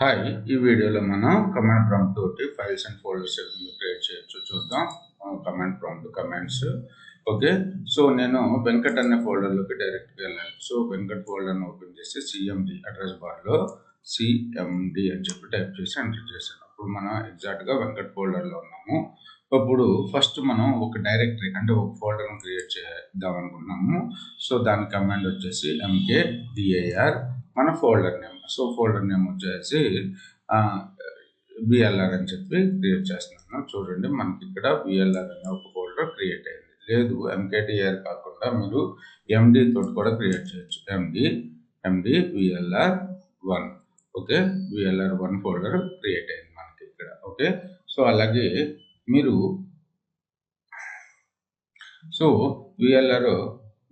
Hi ఈ వీడియోలో మనం కమాండ్ ప్రాంప్ట్ తోటి ఫైల్స్ అండ్ ఫోల్డర్స్ ఏ విధంగా క్రియేట్ చేయొచ్చు చూద్దాం. Command prompt commands okay so నేను వెంకట్ అనే ఫోల్డర్లోకి డైరెక్ట్గా వెళ్ళాను. సో వెంకట్ ఫోల్డర్ని ఓపెన్ చేసి సిఎండి అడ్రస్ బార్లో సిఎండి అని చెప్పి టైప్ చేసి ఎంటర్ చేశాను. అప్పుడు మనం ఎగ్జాక్ట్గా వెంకట్ ఫోల్డర్లో ఉన్నాము. అప్పుడు ఫస్ట్ మనం ఒక డైరెక్టరీ అంటే ఒక ఫోల్డర్ని క్రియేట్ చేద్దాం అనుకున్నాము సో దాని కమాండ్ వచ్చేసి ఎంకే డిఐఆర్ మన folder name so folder name వచ్చేసి బిఎల్ఆర్ అని చెప్పి క్రియేట్ చేస్తున్నాను. చూడండి మనకి ఇక్కడ బిఎల్ఆర్ అనే ఒక ఫోల్డర్ క్రియేట్ అయింది. లేదు ఎంకేటీఆర్ కాకుండా మీరు ఎండి తోటి కూడా క్రియేట్ చేయొచ్చు. MD MD VLR one okay? VLR one folder create అయింది మనకి ఇక్కడ. ఓకే? సో అలాగే మీరు సో విఎల్ఆర్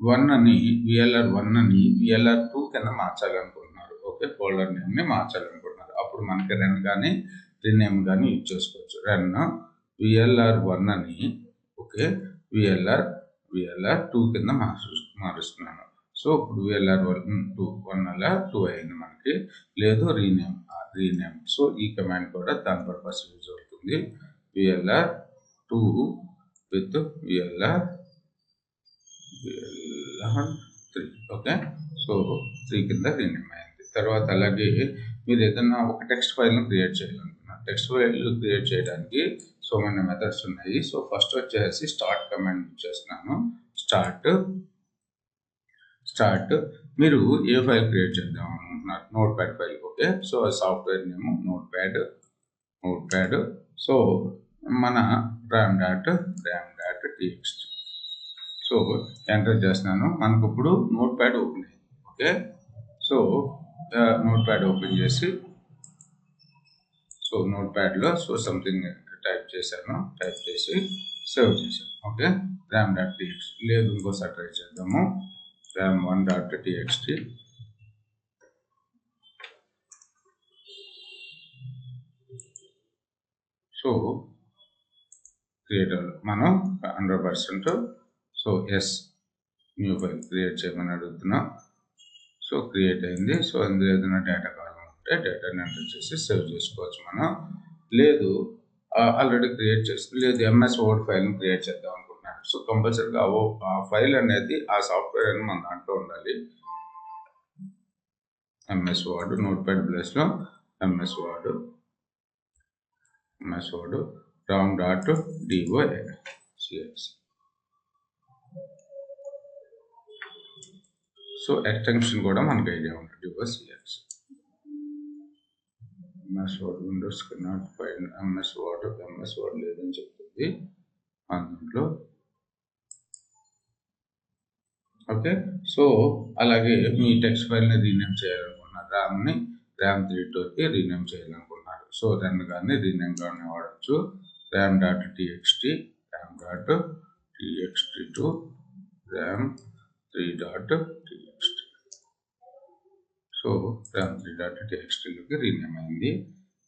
వన్ అని విఎల్ఆర్ వన్ అని విఎల్ఆర్ టూ కింద మార్చాలనుకుంటున్నారు. Okay folder నేమ్ని మార్చాలనుకుంటున్నారు. అప్పుడు మనకి రన్ కానీ రీనేమ్ కానీ యూజ్ చేసుకోవచ్చు. రన్ విఎల్ఆర్ వన్ అని ఓకే విఎల్ఆర్ విఎల్ఆర్ టూ కింద మార్చు మారుస్తున్నాను. సో ఇప్పుడు విఎల్ఆర్ వన్ టూ వన్ అలా టూ అయింది మనకి. లేదు రీనేమ్ రీనేమ్ సో ఈ కమాండ్ కూడా దాని పర్పస్ యూజ్ అవుతుంది. VLR two with VLR VLR three okay so three కింద రీనేమ్ అయింది తర్వాత అలాగే మీరు ఏదైనా ఒక టెక్స్ట్ ఫైల్ని క్రియేట్ చేయాలనుకున్నారు టెక్స్ట్ ఫైల్ క్రియేట్ చేయడానికి సో మన మెథడ్స్ ఉన్నాయి. సో ఫస్ట్ వచ్చేసి స్టార్ట్ కమాండ్ ఇచ్చేస్తున్నాను. చేస్తున్నాను స్టార్ట్ స్టార్ట్. మీరు ఏ ఫైల్ క్రియేట్ చేద్దాం అనుకుంటున్నారు? Notepad file okay? So software name notepad notepad so మన ram dot ram dot TXT so enter చేస్తున్నాను. మనకు ఇప్పుడు నోట్ ప్యాడ్ ఓపెన్ అయింది. Okay? So notepad open చేసి సో నోట్ ప్యాడ్లో సో సంథింగ్ టైప్ చేశాను. టైప్ చేసి సేవ్ చేశాను. ఓకే? ర్యామ్ డాట్ టీఎక్స్ట్ లేదు ఇంకోసారి ట్రై చేద్దాము ram one dot TXT so creator మనం hundred percent so S new file create చేయమని అడుగుతున్నా. సో క్రియేట్ అయింది. సో అందులో ఏదైనా డేటా కావాలంటే డేటాని ఎంటర్ చేసి సేవ్ చేసుకోవచ్చు మనం. లేదు ఆల్రెడీ క్రియేట్ చేసి లేదు ఎంఎస్ వర్డ్ ఫైల్ని క్రియేట్ చేద్దాం అనుకుంటున్నాను. సో కంపల్సరీగా ఆ ఫైల్ అనేది ఆ సాఫ్ట్వేర్ అని మన దాంట్లో ఉండాలి. ఎంఎస్ వర్డ్ నోట్ ప్యాడ్ ప్లేస్లో MS Word MS Word ram dot DO CS so extension కూడా మనకు ఐడియా ఉంటుంది divorce CX MS Word Windows not fine MS Word MS Word లేదని చెప్తుంది. అందులో ఓకే సో అలాగే మీ టెక్స్ట్ ఫైల్ని రీనేమ్ చేయాలనుకున్నారు ర్యామ్ని ర్యామ్ త్రీ టూకి రీనేమ్ చేయాలనుకున్నారు. సో రన్ కానీ రీనేమ్ కానీ వాడచ్చు. Ram dot TXT ram dot TXT to ram three dot T so ram three dot టీఎక్స్టీలోకి rename అయింది.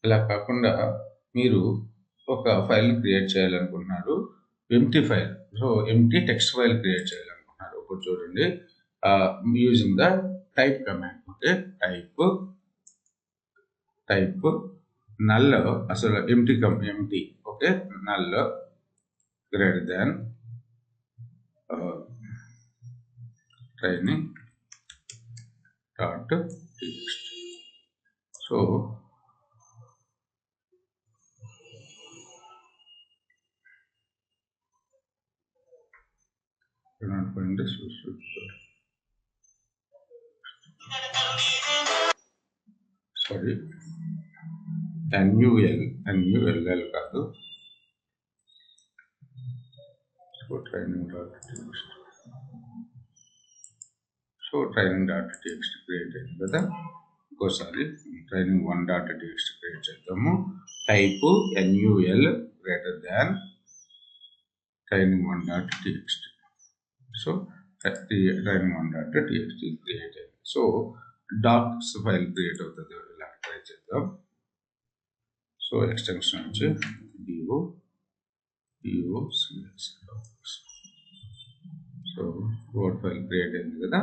ఇలా కాకుండా మీరు ఒక ఫైల్ని క్రియేట్ చేయాలనుకుంటున్నారు. Empty file so empty text file create చేయాలనుకుంటున్నారు. ఇప్పుడు చూడండి. Using the type command okay type type null అసలు empty come empty okay null greater than training dot text so not find this sorry N U L N U L L కాదు so training dot టీఎక్స్ట్ So training dot TXT create అయింది కదా ఇంకోసారి training one dot TXT create చేద్దాము type NUL greater than training one dot TXT so training one dot TXT create అయింది so docs file create అవుతుంది ఇలా try చేద్దాం so extension వచ్చి DO DO CX so word file create అయింది కదా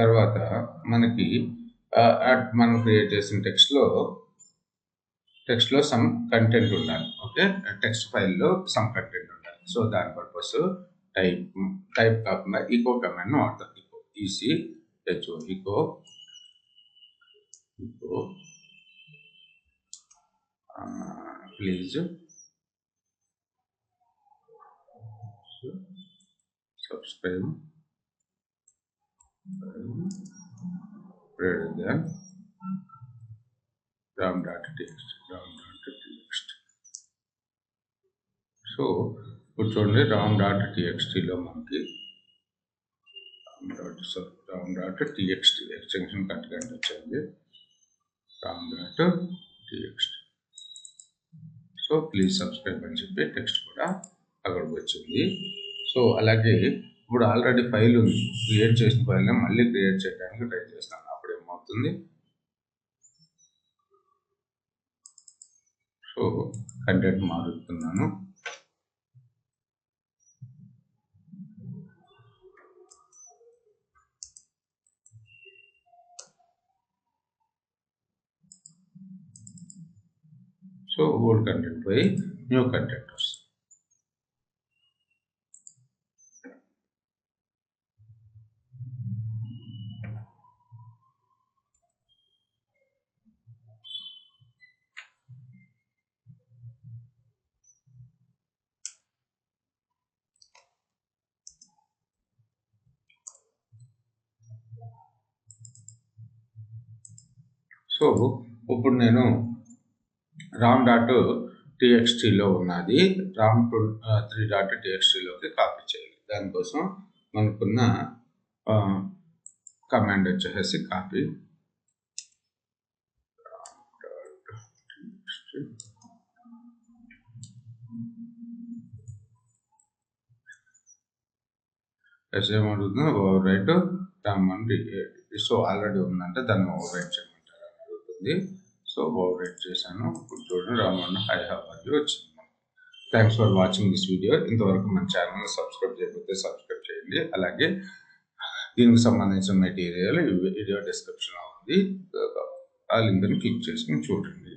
తర్వాత మనకి మనం క్రియేట్ చేసిన టెక్స్ట్లో టెక్స్ట్లో సమ్ కంటెంట్ ఉండాలి ఓకే టెక్స్ట్ ఫైల్లో సమ్ కంటెంట్ ఉండాలి. సో దాని పర్పస్ టైప్ టైప్ కాకుండా ఈకో కమాండ్ వాడతాం. Echo EC HO echo echo please subscribe greater than ram dot text ram dot text so ఇప్పుడు చూడండి రామ్ డాట్ టీఎక్స్టీలో మనకి ram dot sorry ram dot TXT extension కట్టుకండి వచ్చింది ram dot TXT so please subscribe అని చెప్పి text కూడా అక్కడికి వచ్చింది సో అలాగే ఇప్పుడు ఆల్రెడీ ఫైల్ ఉంది. క్రియేట్ చేసిన ఫైల్ని మళ్ళీ క్రియేట్ చేయడానికి ట్రై చేస్తాను. అప్పుడు ఏమవుతుంది? సో కంటెంట్ మారుతున్నాను. సో ఓల్డ్ కంటెంట్ పోయి న్యూ కంటెంట్ వస్తుంది సో ఇప్పుడు నేను రామ్ డాట్ టీఎక్స్టీలో ఉన్నది. రామ్ టూ త్రీ డాట్ టీఎక్స్టీలోకి కాపీ చేయాలి. దానికోసం మనకున్న కమాండ్ వచ్చేసి కాపీ. ఎస్ ఏమడుగుతుందో ఓవర్ రైట్. రమ్మని సో ఆల్రెడీ ఉందంటే దాన్ని ఓవర్ రైట్ చేయమంటారు వస్తుంది సో ఓవర్ రైట్ చేశాను. ఇప్పుడు చూడండి రామన్న హై హవర్ వచ్చింది. Thanks for watching this video ఇంతవరకు మన ఛానల్ సబ్స్క్రైబ్ చేయకపోతే సబ్స్క్రైబ్ చేయండి. అలాగే దీనికి సంబంధించిన మెటీరియల్ వీడియో డిస్క్రిప్షన్లో ఉంది. ఆ లింక్ని క్లిక్ చేసుకుని చూడండి.